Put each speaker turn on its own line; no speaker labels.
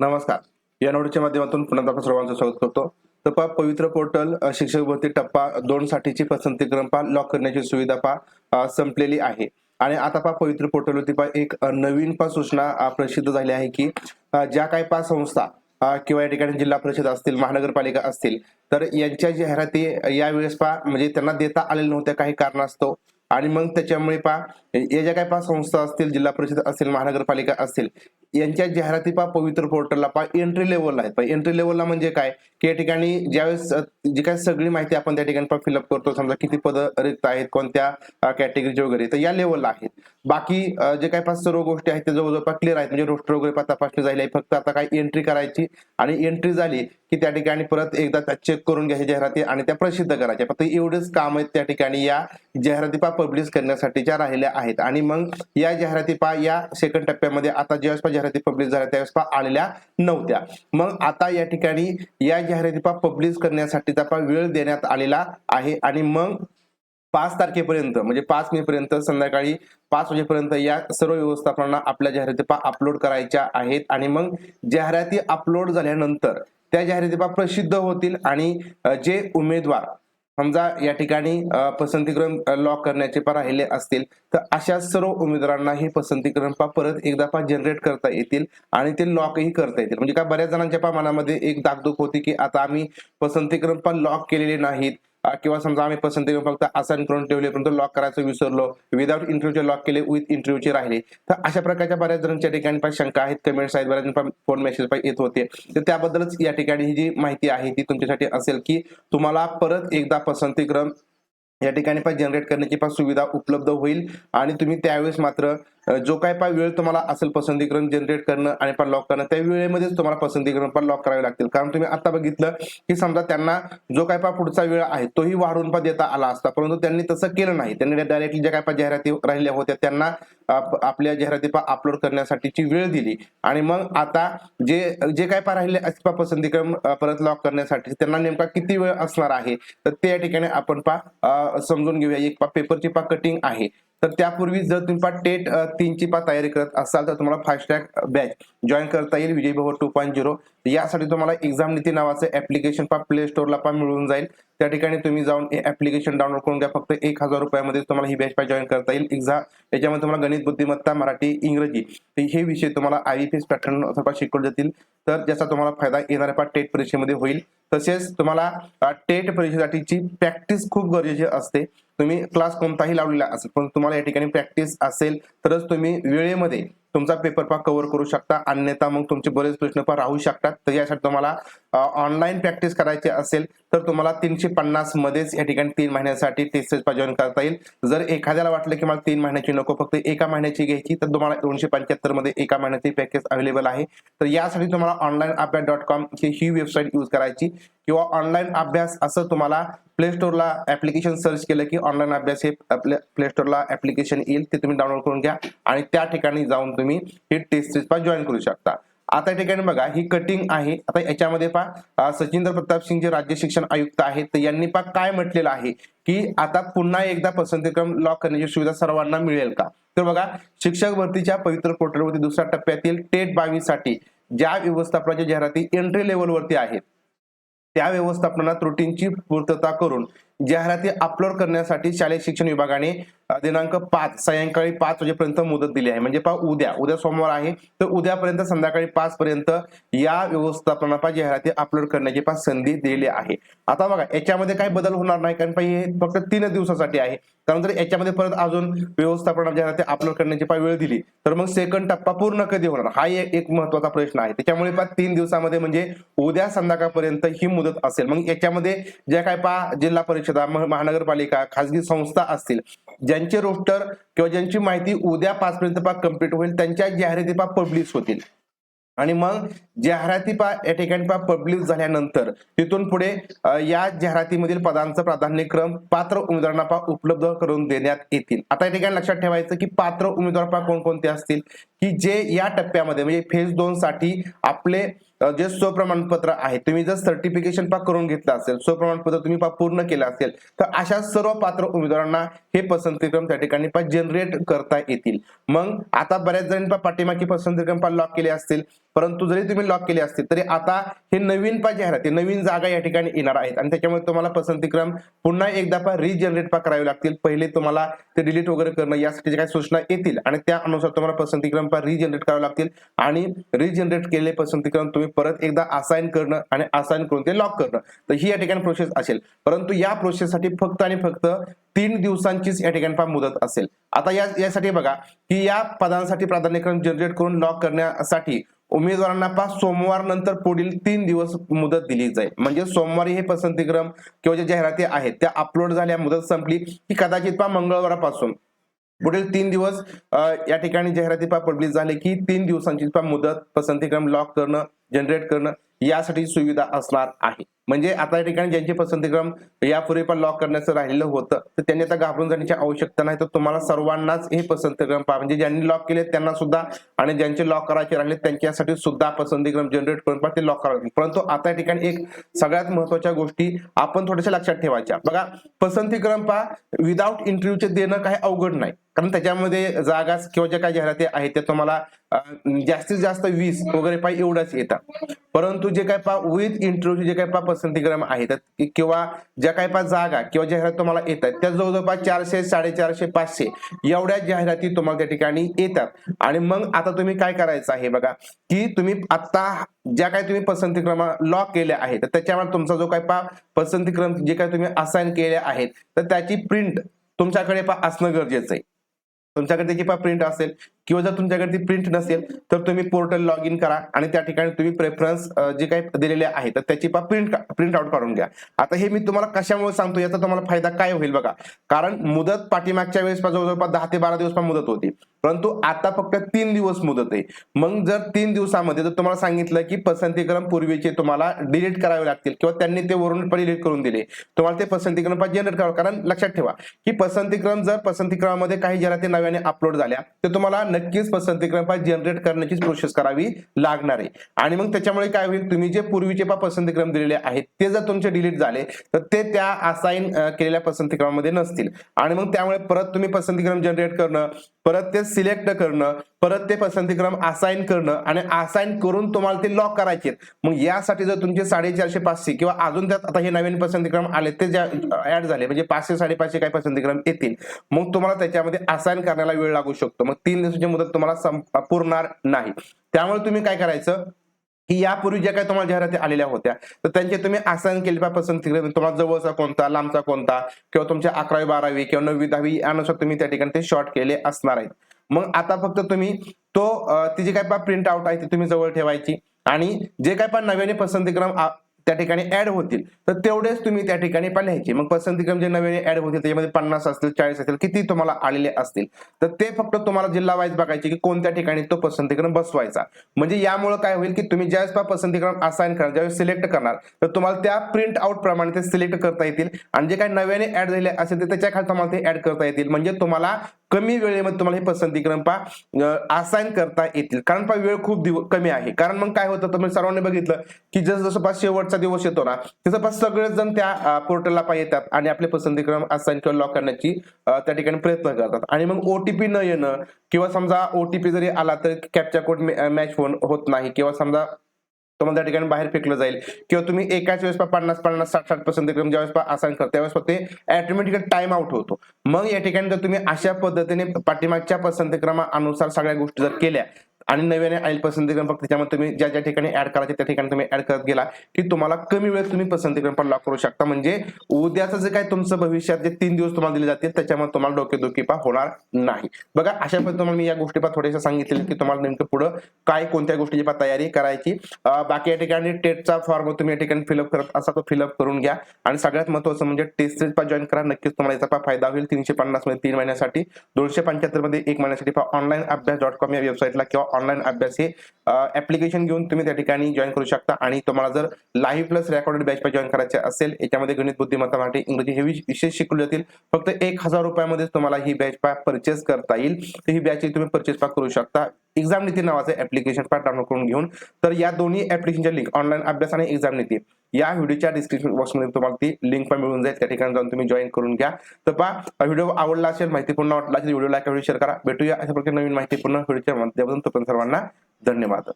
नमस्कार. या नोटीच्या माध्यमातून पुन्हा आपण सर्वांचं स्वागत करतो. तर पवित्र पोर्टल शिक्षक भरती टप्पा दोन साठीची पसंती क्रम पा लॉक करण्याची सुविधा पा संपलेली आहे. आणि आता पा पवित्र पोर्टलवरती पा एक नवीन पा सूचना प्रसिद्ध झाली आहे की ज्या काही पा संस्था किंवा या ठिकाणी जिल्हा परिषद असतील महानगरपालिका असतील तर यांच्या जाहिराती यावेळेस पा म्हणजे त्यांना देता आलेल्या नव्हत्या काही कारणास्तव. आणि मग त्याच्यामुळे पा या ज्या काही पा संस्था असतील जिल्हा परिषद असतील महानगरपालिका असतील यांच्या जाहिराती पा पवित्र पोर्टलला पा एंट्री लेवलला आहेत. पण एंट्री लेवलला म्हणजे काय? की या ठिकाणी ज्यावेळेस जी काय सगळी माहिती आपण त्या ठिकाणी फिलअप करतो समजा किती पद रिक्त आहेत कोणत्या कॅटेगरीचे वगैरे तर या लेवलला आहेत. बाकी जे काही पाच सर्व गोष्टी आहेत ते जवळजवळ क्लिअर आहेत. म्हणजे रोस्टर वगैरे तपासली तपासणी झाली फक्त आता काही एंट्री करायची आणि एंट्री झाली की त्या ठिकाणी परत एकदा त्या चेक करून घ्यायची जाहिराती आणि त्या प्रसिद्ध करायच्या फक्त एवढेच काम आहेत त्या ठिकाणी या जाहिराती पा पब्लिश करण्यासाठीच्या राहिल्या आहेत. आणि मग या जाहिराती पा या सेकंड टप्प्यामध्ये आता ज्यावेळेस पा जाहिराती पब्लिश झाल्या त्यावेळेस पा आलेल्या नव्हत्या. मग आता या ठिकाणी या जाहिराती पा पब्लिश करण्यासाठीचा पा वेळ देण्यात आलेला आहे. आणि मग पाच तारखेपर्यंत म्हणजे पाच मे पर्यंत संध्याकाळी पाच वाजेपर्यंत या सर्व व्यवस्थापनांना आपल्या जाहिराती अपलोड करायच्या आहेत. आणि मग जाहिराती अपलोड झाल्यानंतर त्या जाहिराती प्रसिद्ध होतील आणि जे उमेदवार समजा या ठिकाणी पसंतीक्रम लॉक करण्याचे पण राहिले असतील तर अशा सर्व उमेदवारांना हे पसंतीक्रम पा परत एकदा पा जनरेट करता येतील आणि ते लॉकही करता येतील. म्हणजे काय बऱ्याच जणांच्या पा मनामध्ये एक दागदुख होती की आता आम्ही पसंतीक्रम पण लॉक केलेले नाहीत. किंवा समजा आम्ही पसंतीक्रम फक्त आसान करून ठेवले परंतु लॉक करायचं विसरलो विदाउट इंटरव्ह्यूचे लॉक केले विथ इंटरव्ह्यूचे राहिले. तर अशा प्रकारच्या बऱ्याच जणांच्या ठिकाणी पण शंका आहेत कमेंट्स आहेत बऱ्याच फोन मेसेज पण येत होते. तर त्याबद्दलच या ठिकाणी ही जी माहिती आहे ती तुमच्यासाठी असेल की तुम्हाला परत एकदा पसंतीक्रम या ठिकाणी पण जनरेट करण्याची पण सुविधा उपलब्ध होईल. आणि तुम्ही त्यावेळेस मात्र जो काय पा वेळ तुम्हाला असेल पसंतीकरण जनरेट करणं आणि पण लॉक करणं त्या वेळेमध्येच तुम्हाला पसंतीकरण पण लॉक करावे लागतील. कारण तुम्ही आता बघितलं की समजा त्यांना जो काय पा पुढचा वेळ आहे तोही वाढवून पण देता आला असता. परंतु त्यांनी तसं केलं नाही. त्यांनी डायरेक्टली ज्या काय पा जाहिराती राहिल्या होत्या त्यांना आपल्या जाहिराती पा अपलोड करण्यासाठीची वेळ दिली. आणि मग आता जे जे काय पा राहिले असते पा पसंतीक्रम परत लॉक करण्यासाठी त्यांना नेमका किती वेळ असणार आहे? तर ते या ठिकाणी आपण पा समजून घेऊया. एक पा पेपरची पा कटिंग आहे. तर त्यापूर्वी जर तुम्ही पा टेट तीनची पा तयारी करत असाल तर तुम्हाला फास्ट ट्रॅक बॅच जॉईन करता येईल Vijay Bhavan two point zero यासाठी तुम्हाला एक्झाम नीती नावाचं ऍप्लिकेशन पा प्ले स्टोअरला पण मिळून जाईल. त्या ठिकाणी तुम्ही जाऊन ऍप्लिकेशन डाउनलोड करून घ्या. फक्त एक हजार रुपयामध्ये तुम्हाला ही बॅच पा जॉईन करता येईल. एक्झाम याच्यामध्ये तुम्हाला गणित बुद्धिमत्ता मराठी इंग्रजी हे विषय तुम्हाला आय व्ही पॅटर्न शिकवले जातील. तर ज्याचा तुम्हाला फायदा येणाऱ्या पा टेट परीक्षेमध्ये होईल. तसेच तुम्हाला टेट परीक्षेसाठीची प्रॅक्टिस खूप गरजेची असते. तुम्ही क्लास कोणताही लावलेला असेल पण तुम्हाला या ठिकाणी प्रॅक्टिस असेल तरच तुम्ही वेळेमध्ये तुमचा पेपर पा कव्हर करू शकता. अन्यथा मग तुमचे बरेच प्रश्न पा राहू शकतात. तर यासाठी तुम्हाला ऑनलाईन प्रॅक्टिस करायची असेल तर तुम्हाला तीनशे पन्नास मध्येच या ठिकाणी तीन महिन्यासाठी टेस्ट पा जॉईन करता येईल. जर एखाद्याला वाटलं की मला तीन महिन्याची नको फक्त एका महिन्याची घ्यायची तर तुम्हाला दोनशे पंच्याहत्तरमध्ये एका महिन्याची पॅकेज अवेलेबल आहे. तर यासाठी तुम्हाला ऑनलाईन अभ्यास डॉट कॉम ही ही वेबसाईट यूज करायची. किंवा ऑनलाईन अभ्यास असं तुम्हाला प्ले स्टोरला ऍप्लिकेशन सर्च केलं की ऑनलाईन अभ्यास हे आपल्या प्ले स्टोरला ऍप्लिकेशन येईल ते तुम्ही डाउनलोड करून घ्या. आणि त्या ठिकाणी जाऊन तुम्ही ही टेस्ट सिरीज जॉईन करू शकता. आता या ठिकाणी बघा ही कटिंग आहे. आता याच्यामध्ये पहा सचिंद्र प्रताप सिंग जे राज्य शिक्षण आयुक्त आहेत. तर यांनी पहा काय म्हटलेलं आहे की आता पुन्हा एकदा पसंतीक्रम लॉक करण्याची सुविधा सर्वांना मिळेल का? तर बघा शिक्षक भरतीच्या पवित्र पोर्टलवरती दुसऱ्या टप्प्यातील टेट बावीससाठी ज्या व्यवस्थापनाच्या जाहिराती एंट्री लेवलवरती आहेत त्या व्यवस्थापनात त्रुटींची पूर्तता करून जाहिराती अपलोड करण्यासाठी शालेय शिक्षण विभागाने दिनांक पाच सायंकाळी पाच वाजेपर्यंत मुदत दिली आहे. म्हणजे पहा उद्या उद्या सोमवार आहे तर उद्यापर्यंत संध्याकाळी पाच पर्यंत या व्यवस्थापनापा जाहिराती अपलोड करण्याची पा संधी दिलेली आहे. आता बघा याच्यामध्ये काही बदल होणार नाही कारण पहा हे फक्त तीनच दिवसासाठी आहे. कारण जर याच्यामध्ये परत अजून व्यवस्थापना जाहिराती अपलोड करण्याची पा वेळ दिली तर मग सेकंड टप्पा पूर्ण कधी होणार? हा एक एक महत्त्वाचा प्रश्न आहे. त्याच्यामुळे पा तीन दिवसामध्ये म्हणजे उद्या संध्याकाळपर्यंत ही मुदत असेल. मग याच्यामध्ये ज्या काय पा जिल्हा परिषद परिषदा महानगरपालिका खासगी संस्था असतील ज्यांचे रोस्टर किंवा ज्यांची माहिती उद्या पाच पर्यंत पा कंप्लीट होईल त्यांच्या जाहिराती पा पब्लिश होतील. आणि मग जाहिराती पा या ठिकाणी पा पब्लिश झाल्यानंतर तिथून पुढे या जाहिरातीमधील पदांचा प्राधान्यक्रम पात्र उमेदवारांना पा उपलब्ध करून देण्यात येतील. आता या ठिकाणी लक्षात ठेवायचं की पात्र उमेदवार पा कोणकोणते असतील? की जे या टप्प्यामध्ये म्हणजे फेज दोन साठी आपले जे स्वप्रमाणपत्र आहे तुम्ही जर सर्टिफिकेशन पा करून घेतलं असेल स्वप्रमाणपत्र तुम्ही पा पूर्ण केलं असेल तर अशा सर्व पात्र उमेदवारांना हे पसंतीक्रम त्या ठिकाणी पा जनरेट करता येतील. मग आता बऱ्याच जणांनी पा पाठीमागे पसंतीक्रम पा लॉक केले असतील. परंतु जरी तुम्ही लॉक केले असतील तरी आता हे नवीन पा जाहिराती नवीन जागा या ठिकाणी येणार आहेत. आणि त्याच्यामुळे तुम्हाला पसंतीक्रम पुन्हा एकदा पा रिजनरेट पा करावे लागतील. पहिले तुम्हाला ते डिलीट वगैरे करणं यासाठी काही सूचना येतील आणि त्यानुसार तुम्हाला पसंतीक्रम पा रिजनरेट करावे लागतील. आणि रिजनरेट केलेले पसंतीक्रम तुम्ही परत एकदा असाइन करणं आणि असाइन करून ते लॉक करणं. तर ही या ठिकाणी प्रोसेस असेल. परंतु या प्रोसेससाठी फक्त आणि फक्त तीन दिवसांचीच या ठिकाणी पा मुदत असेल. आता या यासाठी बघा की या पदांसाठी प्राधान्यक्रम जनरेट करून लॉक करण्यासाठी उमेदवारांना पा सोमवार नंतर पुढील तीन दिवस मुदत दिली जाईल. म्हणजे सोमवारी हे पसंतीक्रम किंवा ज्या जाहिराती आहेत त्या अपलोड झाल्या मुदत संपली की कदाचित पा मंगळवारापासून. पुढील तीन दिवस या ठिकाणी जाहिराती पा पब्लिश झाले की तीन दिवसांची पा मुदत पसंतीक्रम लॉक करणं जनरेट करणं यासाठी सुविधा असणार आहे. म्हणजे आता या ठिकाणी ज्यांचे पसंतीक्रम यापूर्वी पण लॉक करण्याचं राहिलेलं होतं तर त्यांनी आता घाबरून जाण्याची आवश्यकता नाही. तर तुम्हाला सर्वांनाच हे पसंतीक्रम पहा. म्हणजे ज्यांनी लॉक केले त्यांना सुद्धा आणि ज्यांचे लॉक करायचे राहिले त्यांच्यासाठी सुद्धा पसंतीक्रम जनरेट करून पहा ते लॉक करावे परंतु आता या ठिकाणी एक सगळ्यात महत्त्वाच्या गोष्टी आपण थोड्याशा लक्षात ठेवायच्या. बघा पसंतीक्रम पहा विदाऊट इंटरव्ह्यूचे देणं काही अवघड नाही. कारण त्याच्यामध्ये जागा किंवा ज्या काही जाहिराती आहेत त्या तुम्हाला जास्तीत जास्त वीस वगैरे पाय एवढाच येतात परंतु जे काय पा विथ इंटरव्ह्यू जे काय पा पसंतीक्रम आहेत किंवा ज्या काय पा जागा किंवा जाहिरात तुम्हाला येतात त्या जवळजवळ चारशे साडेचारशे पाचशे एवढ्या जाहिराती तुम्हाला त्या ठिकाणी येतात. आणि मग आता तुम्ही काय करायचं आहे बघा की तुम्ही आता ज्या काय तुम्ही पसंतीक्रम लॉक केल्या आहेत तर त्याच्यावर तुमचा जो काय पा पसंतीक्रम जे काय तुम्ही असाइन केले आहेत तर त्याची प्रिंट तुमच्याकडे पा असणं गरजेचं आहे. तुमच्याकडे त्याची पण प्रिंट असेल किंवा जर तुमच्याकडे ती प्रिंट नसेल तर तुम्ही पोर्टल लॉग इन करा आणि त्या ठिकाणी तुम्ही प्रेफरन्स जे काही दिलेले आहे तर त्याची पा प्रिंट प्रिंट आउट काढून घ्या. आता हे मी तुम्हाला कशामुळे सांगतो याचा तुम्हाला फायदा काय होईल बघा. कारण मुदत पाठीमागच्या वेळेस जवळपास जवळजवळ दहा ते बारा दिवस पण मुदत होती. परंतु आता फक्त तीन दिवस मुदत आहे. मग जर तीन दिवसामध्ये जर तुम्हाला सांगितलं की पसंतीक्रम पूर्वीचे तुम्हाला डिलीट करावे लागतील किंवा त्यांनी ते वरून पण डिलीट करून दिले तुम्हाला ते पसंतीक्रम जनरेट करावं. कारण लक्षात ठेवा की पसंतीक्रम जर पसंतीक्रमामध्ये काही जरा ते नव्याने अपलोड झाल्या तर तुम्हाला नक्कीच पसंतीक्रम जनरेट करण्याची प्रोसेस करावी लागणार आहे. आणि मग त्याच्यामुळे काय होईल तुम्ही जे पूर्वीचे पा पसंतीक्रम दिलेले आहेत ते जर तुमचे डिलीट झाले तर ते त्या असाइन केलेल्या पसंतीक्रमामध्ये नसतील. आणि मग त्यामुळे परत तुम्ही पसंतीक्रम जनरेट करणं परत ते सिलेक्ट करणं परत ते पसंतीक्रम असाइन करणं आणि असाइन करून तुम्हाला ते लॉक करायचे मग यासाठी जर तुमचे साडेचारशे पाचशे किंवा अजून त्यात आता हे नवीन पसंतीक्रम आले ते ज्या ऍड झाले म्हणजे पाचशे साडेपाचशे काही पसंतीक्रम येतील. मग तुम्हाला त्याच्यामध्ये असाइन करण्याला वेळ लागू शकतो. मग तीन दिवस दिवसाची मुदत तुम्हाला पुरणार नाही. त्यामुळे तुम्ही काय करायचं? की यापूर्वी ज्या काही तुम्हाला जाहिराती आलेल्या होत्या तर त्यांचे तुम्ही आसन केले पा तुम्हाला जवळचा कोणता लांबचा कोणता किंवा तुमच्या अकरावी बारावी किंवा नववी दहावी यानुसार तुम्ही त्या ठिकाणी ते शॉर्ट केले असणार आहेत. मग आता फक्त तुम्ही तो तिची ती जी काय पा प्रिंट आउट आहे ती तुम्ही जवळ ठेवायची. आणि जे काय पण नव्याने पसंतीक्रम त्या ठिकाणी ऍड होतील. तर तेवढेच तुम्ही त्या ठिकाणी पाहायचे लिहायचे. मग पसंतीक्रम जे नव्याने ऍड होतील त्याच्यामध्ये पन्नास असतील चाळीस असतील किती तुम्हाला आलेले असतील. तर ते फक्त तुम्हाला जिल्हा वाईज बघायचे की कोणत्या ठिकाणी तो पसंतीक्रम बसवायचा. म्हणजे यामुळे काय होईल की तुम्ही ज्यावेळेस पसंतीक्रम असाइन करणार ज्यावेळेस सिलेक्ट करणार तर तुम्हाला त्या प्रिंट आउट प्रमाणे ते सिलेक्ट करता येतील. आणि जे काही नव्याने ऍड झाले असेल तर त्याच्याखाली तुम्हाला ते ऍड करता येतील. म्हणजे तुम्हाला कमी वेळेमध्ये तुम्हाला हे पसंतीक्रम पा असाइन करता येतील. कारण पा वेळ खूप दिव कमी आहे. कारण मग काय होतं तुम्ही सर्वांनी बघितलं की जसं जसं पा शेवटचा दिवस येतो ना तसं पास सगळेच जण त्या पोर्टलला पा येतात आणि आपले पसंतीक्रम असाइन किंवा लॉक करण्याची त्या ठिकाणी प्रयत्न करतात. आणि मग ओटीपी न येणं किंवा समजा ओटीपी जरी आला तर कॅप्चा कोड मॅच होत नाही किंवा समजा तुम्हाला त्या ठिकाणी बाहेर फेकलं जाईल. किंवा तुम्ही एकाच वेळेस पन्नास पन्नास साठ साठ पसंतीक्रम ज्यावेळेस पा असाइन करता. त्यावेळेस ते ऑटोमॅटिक टाइम आउट होतो. मग या ठिकाणी जर तुम्ही अशा पद्धतीने पाठीमागच्या पसंतक्रमानुसार सगळ्या गोष्टी जर केल्या आणि नव्याने आईल पसंतीक्रम फक्त त्याच्यामध्ये तुम्ही ज्या ज्या ठिकाणी ऍड करायचे त्या ठिकाणी तुम्ही ऍड करत गेला की तुम्हाला कमी वेळेत तुम्ही पसंतीक्रम पण लॉक करू शकता. म्हणजे उद्याचं जे काय तुमचं भविष्यात जे तीन दिवस तुम्हाला दिले जातील त्याच्यामध्ये तुम्हाला डोकेदुखी पा होणार नाही. बघा अशा पद्धतीने तुम्हाला मी या गोष्टी पा थोड्याशा की तुम्हाला नेमकं पुढं काय कोणत्या गोष्टीची पा तयारी करायची. बाकी या ठिकाणी टेटचा फॉर्म तुम्ही या ठिकाणी फिलअप करत असा तो फिलअप करून घ्या. आणि सगळ्यात महत्वाचं म्हणजे टेस्ट पा जॉईन करा. नक्कीच तुम्हाला याचा पा फायदा होईल. तीनशे पन्नासमध्ये तीन महिन्यासाठी दोनशे पंच्याहत्तरमध्ये एक महिन्यासाठी पा ऑनलाईन अभ्यास डॉट कॉम या वेबसाईटला किंवा ऑनलाईन अभ्यास हे ऍप्लिकेशन घेऊन तुम्ही त्या ठिकाणी जॉईन करू शकता. आणि तुम्हाला जर live plus recorded batch join करायचे असेल याच्यामध्ये गणित बुद्धिमत्ता मराठी इंग्रजी हे विशेष शिकवले जातील फक्त एक हजार रुपयामध्ये तुम्हाला ही बॅच पॅक परचेस करता येईल. तर ही बॅच तुम्ही परचेस पॅक करू शकता. एक्झाम नीती नावाचं ऍप्लिकेशन पण डाउनलोड करून घेऊन. तर या दोन्ही ऍप्लिकेशनच्या लिंक ऑनलाईन अभ्यास आणि एक्झाम नीती या व्हिडिओच्या डिस्क्रिप्शन बॉक्समध्ये तुम्हाला ती लिंक पण मिळून जाईल. त्या ठिकाणी जाऊन तुम्ही जॉईन करून घ्या. तर पहा व्हिडिओ आवडला असेल माहितीपूर्ण वाटला असेल व्हिडिओ लाईक व्हिडिओ शेअर करा. भेटूया अशा प्रकारे नवीन माहितीपूर्ण व्हिडिओच्या माध्यमातून. तोपर्यंत सर्वांना धन्यवाद.